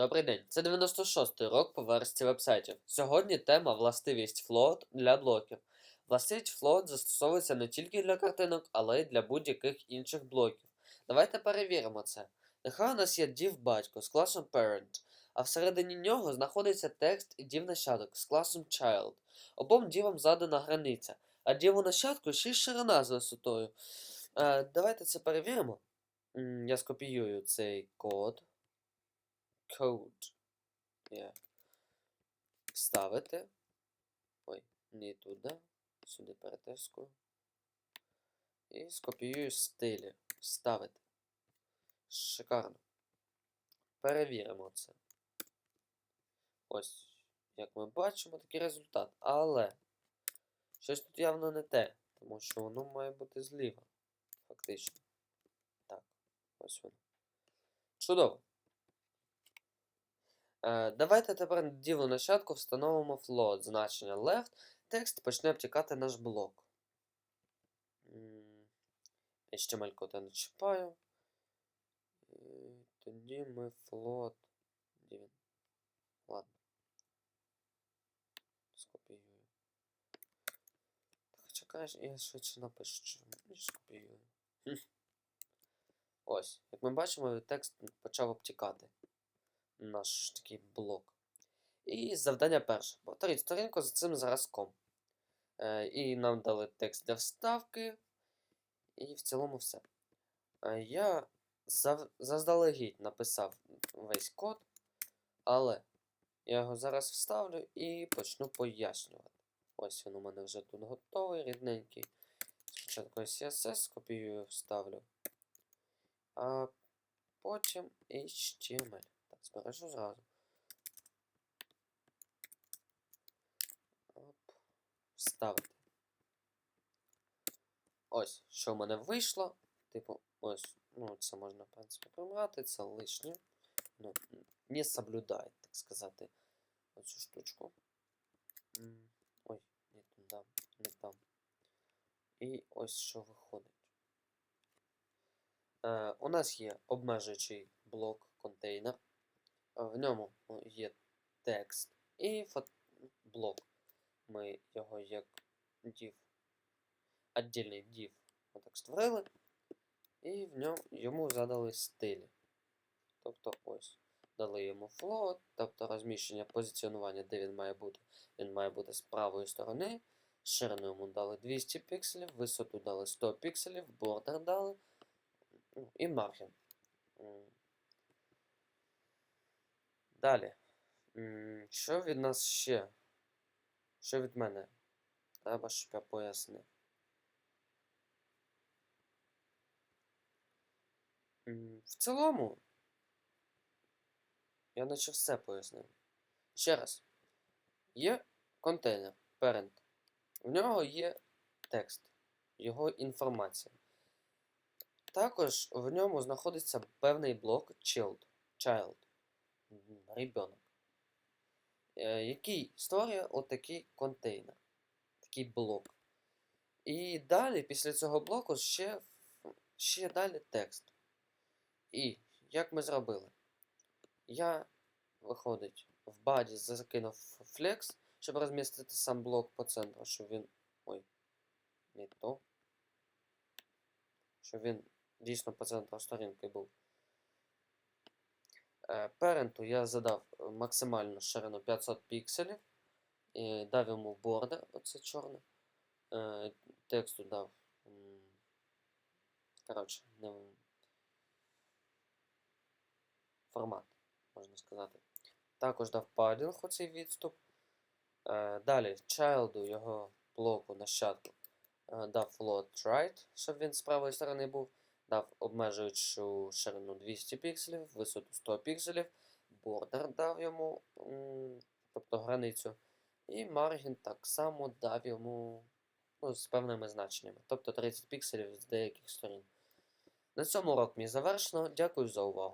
Добрий день, це 96-й урок по версії вебсайтів. Сьогодні тема властивість float для блоків. Властивість float застосовується не тільки для картинок, але й для будь-яких інших блоків. Давайте перевіримо це. Нехай у нас є div батько з класом parent, а всередині нього знаходиться текст і div нащадок з класом child. Обом дівам задана границя, а діву нащадку ще й ширина з висотою. Е, давайте це перевіримо. Я скопіюю цей код code є вставити. Ой, не туди. Сюди перетискую. І скопіюю стилі. Вставити. Шикарно. Перевіримо це. Ось, як ми бачимо, такий результат. Але щось тут явно не те, тому що воно має бути зліва. Фактично. Так, ось воно. Чудово. Е, Давайте тепер ділу нащадку встановимо float, значення left, текст почне обтікати наш блок. HTML код я не чіпаю. Тоді ми float. Ладно. Скопіюю. Хоча каже, я швидше напишу, що скопіюю. Ось, як ми бачимо, текст почав обтікати наш такий блок. І завдання перше. Повторіть сторінку за цим зразком. Е, і нам дали текст для вставки. І в цілому все. Е, я зав... заздалегідь написав весь код, але я його зараз вставлю і почну пояснювати. Ось він у мене вже тут готовий, рідненький. Спочатку CSS скопіюю, вставлю. А потім HTML. Збережу зразу. Оп. Вставити. Ось, що в мене вийшло. Типу, ось, ну, це можна, в принципі, прибрати, це лишнє. Ну, не соблюдає, так сказати, оцю штучку. Ой, не туди, не там. І ось що виходить. Е, у нас є обмежуючий блок контейнер. Е, В ньому є текст і блок. Ми його як div, віддільний div отак створили, і в ньому йому задали стилі. Тобто ось. Дали йому float, тобто розміщення позиціонування, де він має бути. Він має бути з правої сторони. Ширину йому дали 200 пікселів, висоту дали 100 пікселів, бордер дали. Ну, і маргін. Далі. Що від нас ще? Що від мене? Треба, щоб я пояснив. В цілому. Я наче все пояснив. Ще раз. Є контейнер parent. В нього є текст, його інформація. Також в ньому знаходиться певний блок child, child ребенок, е, який створює отакий контейнер, такий блок. І далі, після цього блоку, ще, ще далі текст. І як ми зробили? Я, виходить, в баді закинув flex, щоб розмістити сам блок по центру, щоб він. Ой, не то. Щоб він дійсно по центру сторінки був. Е, Паренту я задав е, максимальну ширину 500 пікселів. І дав йому бордер, оце чорне. Е, Тексту дав. Коротше, не формат, можна сказати. Також дав падінг оцей відступ. Далі чайлду його блоку нащадку дав float right, щоб він з правої сторони був. Дав обмежуючу ширину 200 пікселів, висоту 100 пікселів, бордер дав йому, тобто границю. І маргін так само дав йому ну, з певними значеннями, тобто 30 пікселів з деяких сторін. На цьому урок мій завершено. Дякую за увагу.